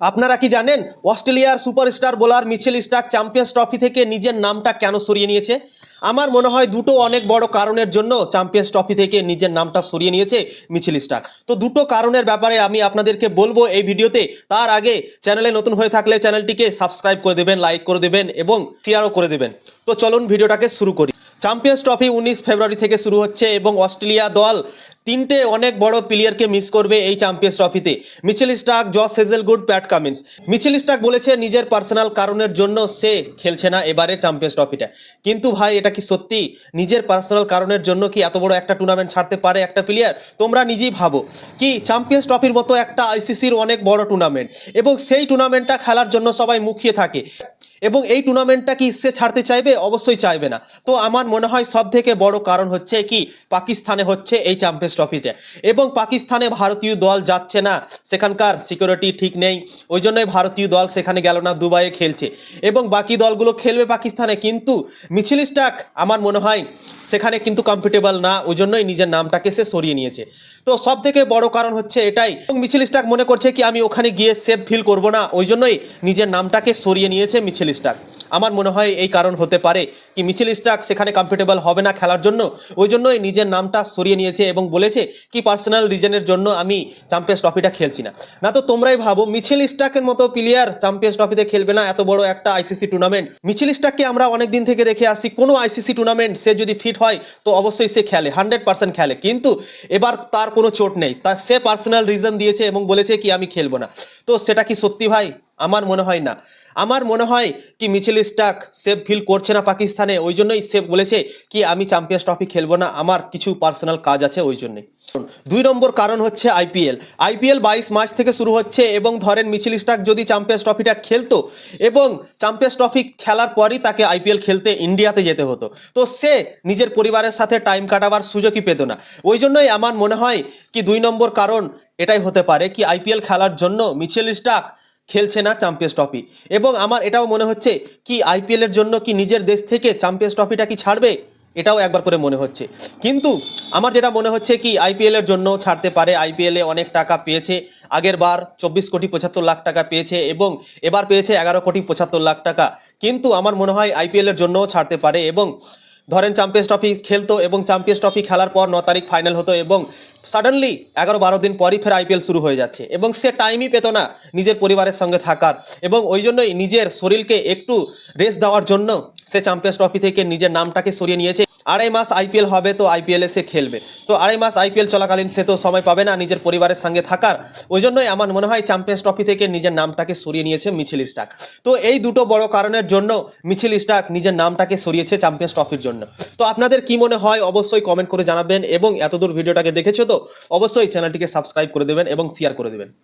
আপনারা কি জানেন, অস্ট্রেলিয়ার superstar, bowler, Mitchell Starc Champions Trophy থেকে নিজের নামটা কেন সরিয়ে নিয়েছে? আমার মনে হয় দুটো অনেক বড় কারণের জন্য চ্যাম্পিয়ন্স ট্রফি থেকে নিজের নামটা সরিয়ে নিয়েছে মিছিল স্টার্ক তো দুটো কারণের ব্যাপারে আমি আপনাদেরকে বলব এই ভিডিওতে। তার আগে চ্যানেলে নতুন হয়ে থাকলে চ্যানেলটিকে সাবস্ক্রাইব করে দেবেন, লাইক করে দেবেন এবং শেয়ারও করে দেবেন। তো চলুন ভিডিওটাকে শুরু করি। চ্যাম্পিয়ন্স ট্রফি উনিশ ফেব্রুয়ারি থেকে শুরু হচ্ছে এবং অস্ট্রেলিয়া দল তিনটে অনেক বড় প্লেয়ারকে মিস করবে এই চ্যাম্পিয়ন্স ট্রফিতে। Mitchell Starc Josh Hazlewood, Pat Cummins. Mitchell Starc বলেছে, নিজের পার্সোনাল কারণের জন্য সে খেলছে না এবারের চ্যাম্পিয়ন্স ট্রফিটা। কিন্তু ভাই, এটা কি সত্যি? নিজের পার্সোনাল কারণের জন্য কি এত বড় একটা টুর্নামেন্ট ছাড়তে পারে একটা প্লেয়ার তোমরা নিজেই ভাবো। কি, চ্যাম্পিয়ন্স ট্রফির মতো একটা আইসিসির অনেক বড় টুর্নামেন্ট এবং সেই টুর্নামেন্টটা খেলার জন্য সবাই মুখিয়ে থাকে। এবং এই টুর্নামেন্টটা কি ইচ্ছে ছাড়তে চাইবে? অবশ্যই চাইবে না। তো আমার মনে হয় সব থেকে বড় কারণ হচ্ছে কি? পাকিস্তানে হচ্ছে এই চ্যাম্পিয়ন্স ট্রফিতে। এবং পাকিস্তানে ভারতীয় দল যাচ্ছে না। সেখানকার সিকিউরিটি ঠিক নেই। ওই জন্যই ভারতীয় দল সেখানে গেল না, দুবাইয়ে খেলছে। এবং বাকি দলগুলো খেলবে পাকিস্তানে। কিন্তু মিছিল স্টাক আমার মনে হয় সেখানে কিন্তু কমফর্টেবল না ওই জন্যই নিজের নামটাকে সে সরিয়ে নিয়েছে। তো সব থেকে বড় কারণ হচ্ছে এটাই। এবং মিছিল স্টাক মনে করছে কি, আমি ওখানে গিয়ে সেফ ফিল করব না, ওই জন্যই নিজের নামটাকে সরিয়ে নিয়েছে মিছিল স্টাক। আমার মনে হয় এই কারণ হতে পারে কি, মিছিল স্টাক সেখানে কমফর্টেবল হবে না খেলার জন্য, ওই জন্যই নিজের নামটা সরিয়ে নিয়েছে এবং বলেছে কি পার্সোনাল রিজনের জন্য আমি চ্যাম্পিয়ন্স ট্রফিটা খেলছি না। না তো তোমরাই ভাবো, মিছিল স্টাকের মতো প্লেয়ার চ্যাম্পিয়ন্স ট্রফিতে খেলবে না, এত বড় একটা আইসিসি টুর্নামেন্ট মিছিল স্টাককে আমরা অনেক দিন থেকে দেখে আসি, কোনো আইসিসি টুর্নামেন্ট সে যদি ফিট হয়, তো অবশ্যই সে খেলে হান্ড্রেড পার্সেন্ট খেলে। কিন্তু এবার তার কোনো চোট নেই। তা সে পার্সোনাল রিজন দিয়েছে এবং বলেছে কি, আমি খেলব না। তো সেটা কি সত্যি ভাই? আমার মনে হয় না। আমার মনে হয় কি মিছিল স্টাক সেফ ফিল করছে না পাকিস্তানে, ওই জন্যই সেফ বলেছে কি আমি চ্যাম্পিয়ন্স ট্রফি খেলব না, আমার কিছু পার্সোনাল কাজ আছে ওই জন্যই দুই নম্বর কারণ হচ্ছে আইপিএল আইপিএল বাইশ মার্চ থেকে শুরু হচ্ছে এবং ধরেন মিছিল স্টাক যদি চ্যাম্পিয়ন্স ট্রফিটা খেলতো এবং চ্যাম্পিয়ন্স ট্রফি খেলার পরই তাকে আইপিএল খেলতে ইন্ডিয়াতে যেতে হতো, তো সে নিজের পরিবারের সাথে টাইম কাটাবার সুযোগই পেত না। ওই জন্যই আমার মনে হয় কি দুই নম্বর কারণ এটাই হতে পারে কি আইপিএল খেলার জন্য মিছিল স্টাক খেলছে না চ্যাম্পিয়ন্স ট্রফি এবং আমার এটাও মনে হচ্ছে, কি আইপিএলের জন্য কি নিজের দেশ থেকে চ্যাম্পিয়ন্স ট্রফিটা কি ছাড়বে? এটাও একবার করে মনে হচ্ছে। কিন্তু আমার যেটা মনে হচ্ছে কি আইপিএলের জন্য ছাড়তে পারে। আইপিএলে অনেক টাকা পেয়েছে। আগের বার চব্বিশ কোটি পঁচাত্তর লাখ টাকা পেয়েছে এবং এবার পেয়েছে এগারো কোটি পঁচাত্তর লাখ টাকা। কিন্তু আমার মনে হয় আইপিএলের জন্যও ছাড়তে পারে এবং ধরেন চ্যাম্পিয়ন্স ট্রফি খেলতো এবং চ্যাম্পিয়ন্স ট্রফি খেলার পর ন তারিখ ফাইনাল হতো এবং সাডেনলি এগারো বারো দিন পরই ফের আইপিএল শুরু হয়ে যাচ্ছে এবং সে টাইমই পেত না নিজের পরিবারের সঙ্গে থাকার এবং ওই জন্যই নিজের শরীরকে একটু রেস্ট দেওয়ার জন্য সে চ্যাম্পিয়ন্স ট্রফি থেকে নিজের নামটাকে সরিয়ে নিয়েছে। আড়াই মাস আইপিএল হবে তো আইপিএলে সে খেলবে। তো আড়াই মাস আইপিএল চলাকালীন সে তো সময় পাবে না নিজের পরিবারের সঙ্গে থাকার। ওই জন্যই আমার মনে হয় চ্যাম্পিয়ন্স ট্রফি থেকে নিজের নামটাকে সরিয়ে নিয়েছে মিছিল স্টাক তো এই দুটো বড় কারণের জন্য মিছিল স্টাক নিজের নামটাকে সরিয়েছে চ্যাম্পিয়ন্স ট্রফির জন্য। তো আপনাদের কি মনে হয় অবশ্যই কমেন্ট করে জানাবেন এবং এতদূর ভিডিওটাকে দেখেছ তো অবশ্যই চ্যানেলটিকে সাবস্ক্রাইব করে দেবেন এবং শেয়ার করে দেবেন।